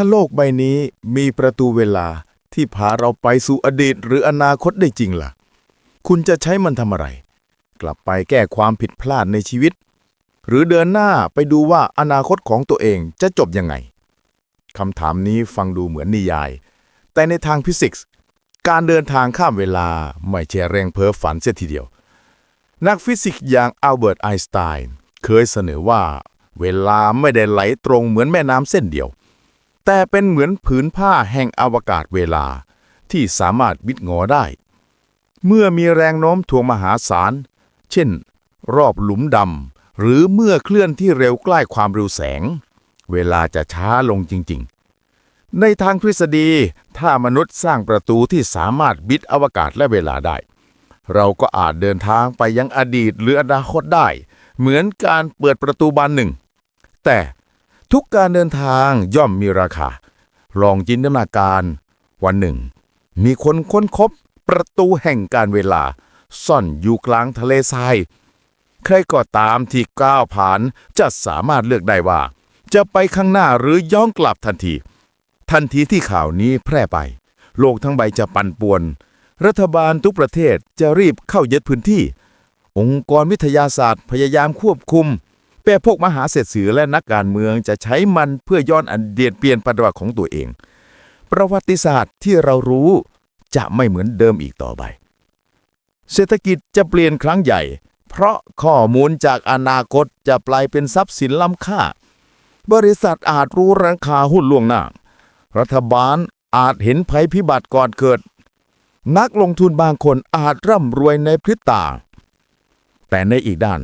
าโลกใบนี้มีประตูเวลาที่พาเราไปสู่อดีตหรืออนาคตได้จริงล่ะ คุณจะใช้มันทำอะไร กลับไปแก้ความผิดพลาดในชีวิต หรือเดินหน้าไปดูว่าอนาคตของตัวเองจะจบยังไงคำถามนี้ฟังดูเหมือนนิยาย แต่ในทางฟิสิกส์ การเดินทางข้ามเวลาไม่ใช่เร่งเพ้อฝันเสียทีเดียว นักฟิสิกส์อย่างอัลเบิร์ตไอน์สไตน์เคยเสนอว่า เวลาไม่ได้ไหลตรงเหมือนแม่น้ำเส้นเดียว แต่เป็นเหมือนผืนผ้าแห่งอวกาศเวลา ที่สามารถบิดงอได้ เมื่อมีแรงโน้มถ่วงมหาศาล เช่น รอบหลุมดำ หรือเมื่อเคลื่อนที่เร็วใกล้ความเร็วแสง เวลาจะช้าลงจริง ๆ ในทางทฤษฎี ถ้ามนุษย์สร้างประตูที่สามารถบิดอวกาศและเวลาได้ เราก็อาจเดินทางไปยังอดีตหรืออนาคตได้ เหมือนการเปิดประตูบานหนึ่ง แต่ ทุกการเดินทางย่อมมีราคา ลองจินตนาการ วันหนึ่ง มีคนค้นพบประตูแห่งการเวลา ซ่อนอยู่กลางทะเลทราย ใครก็ตามที่ก้าวผ่านจะสามารถเลือกได้ว่า จะไปข้างหน้าหรือย้อนกลับทันที ทันทีที่ข่าวนี้แพร่ไป โลกทั้งใบจะปั่นป่วน รัฐบาลทุกประเทศจะรีบเข้ายึดพื้นที่ องค์กรวิทยาศาสตร์พยายามควบคุม แต่พวกมหาเศรษฐีและนักการเมืองจะใช้มันเพื่อย้อนอันเดียนเปลี่ยนประวัติของตัวเอง ประวัติศาสตร์ที่เรารู้จะไม่เหมือนเดิมอีกต่อไป เศรษฐกิจจะเปลี่ยนครั้งใหญ่ เพราะข้อมูลจากอนาคตจะกลายเป็นทรัพย์สินล้ำค่า บริษัทอาจรู้ราคาหุ้นล่วงหน้า รัฐบาลอาจเห็นภัยพิบัติก่อนเกิด นักลงทุนบางคนอาจร่ำรวยในพริบตา แต่ในอีกด้าน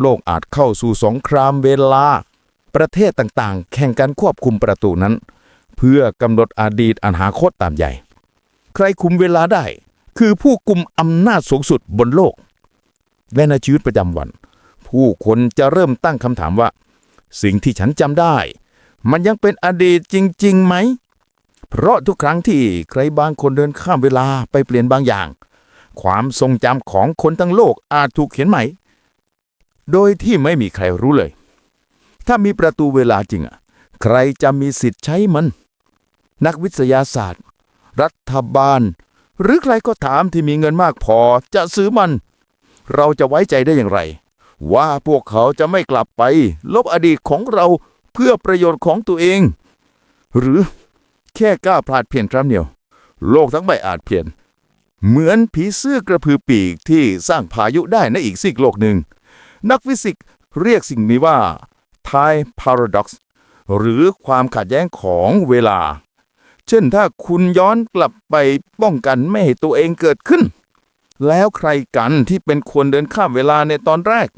โลกอาจเข้าสู่สงครามเวลา ประเทศต่างๆ แข่งกันควบคุมประตูนั้น เพื่อกำหนดอดีตอนาคตตามใหญ่ ใครคุมเวลาได้ คือผู้กุมอำนาจสูงสุดบนโลก และในชีวิตประจำวัน ผู้คนจะเริ่มตั้งคำถามว่า สิ่งที่ฉันจำได้ มันยังเป็นอดีตจริงๆไหม เพราะทุกครั้งที่ใครบางคนเดินข้ามเวลาไปเปลี่ยนบางอย่าง ความทรงจำของคนทั้งโลกอาจถูกเขียนใหม่ โดยที่ไม่มีใครรู้เลย ถ้ามีประตูเวลาจริงอะใครจะมีสิทธิ์ใช้มัน นักวิทยาศาสตร์ รัฐบาล หรือใครก็ถามที่มีเงินมากพอจะซื้อมัน เราจะไว้ใจได้อย่างไร ว่าพวกเขาจะไม่กลับไป ลบอดีตของเราเพื่อประโยชน์ของตัวเอง หรือแค่กล้าพลาดเพียงครั้งเดียว โลกทั้งใบอาจเพียน เหมือนผีเสื้อกระพือปีกที่สร้างพายุได้ในอีกซีกโลกหนึ่ง นักฟิสิกส์เรียกสิ่งนี้ว่า time paradox หรือความขัดแย้งของเวลา เช่นถ้าคุณย้อนกลับไปป้องกันไม่ให้ตัวเองเกิดขึ้น แล้วใครกันที่เป็นคนเดินข้ามเวลาในตอนแรก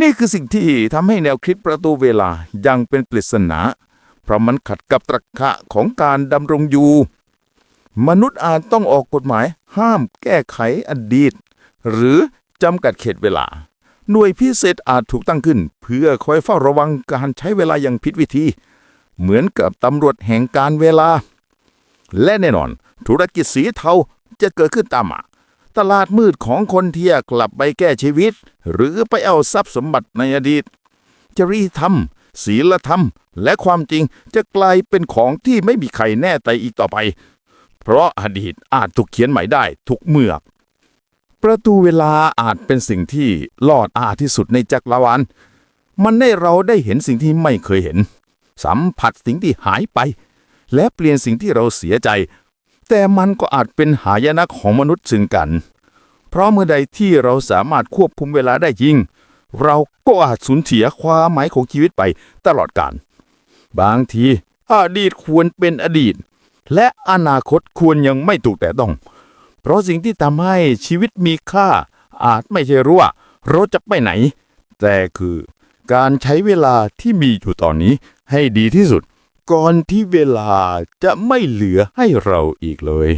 นี่คือสิ่งที่ทำให้แนวคิดประตูเวลายังเป็นปริศนา เพราะมันขัดกับตรรกะของการดำรงอยู่ มนุษย์อาจต้องออกกฎหมายห้ามแก้ไขอดีต หรือ จำกัดเขตเวลา หน่วยพิเศษอาจถูกตั้งขึ้น เพื่อคอยเฝ้าระวังการใช้เวลาอย่างผิดวิธี เหมือนกับตำรวจแห่งการเวลา และแน่นอน ธุรกิจสีเทาจะเกิดขึ้นตามมาตลาดมืดของคนที่อยากกลับไปแก้ชีวิต หรือไปเอาทรัพย์สมบัติในอดีต จริยธรรม ศีลธรรม และความจริงจะกลายเป็นของที่ไม่มีใครแน่ใจอีกต่อไป เพราะอดีตอาจถูกเขียนใหม่ได้ทุกเมื่อ ประตูเวลาอาจเป็นสิ่งที่ลอดอาที่สุดในจักรวาล มันให้เราได้เห็นสิ่งที่ไม่เคยเห็น สัมผัสสิ่งที่หายไป และเปลี่ยนสิ่งที่เราเสียใจ แต่มันก็อาจเป็นหายนะของมนุษย์ซึ่งกัน เพราะเมื่อใดที่เราสามารถควบคุมเวลาได้จริงเราก็อาจสูญเสียความหมายของชีวิตไปตลอดกาล บางทีอดีตควรเป็นอดีต และอนาคตควรยังไม่ถูกแต่ต้อง เพราะสิ่งที่ทำให้ชีวิตมีค่า อาจไม่ใช่รู้ว่าเราจะไปไหน แต่คือการใช้เวลาที่มีอยู่ตอนนี้ให้ดีที่สุด ก่อนที่เวลาจะไม่เหลือให้เราอีกเลย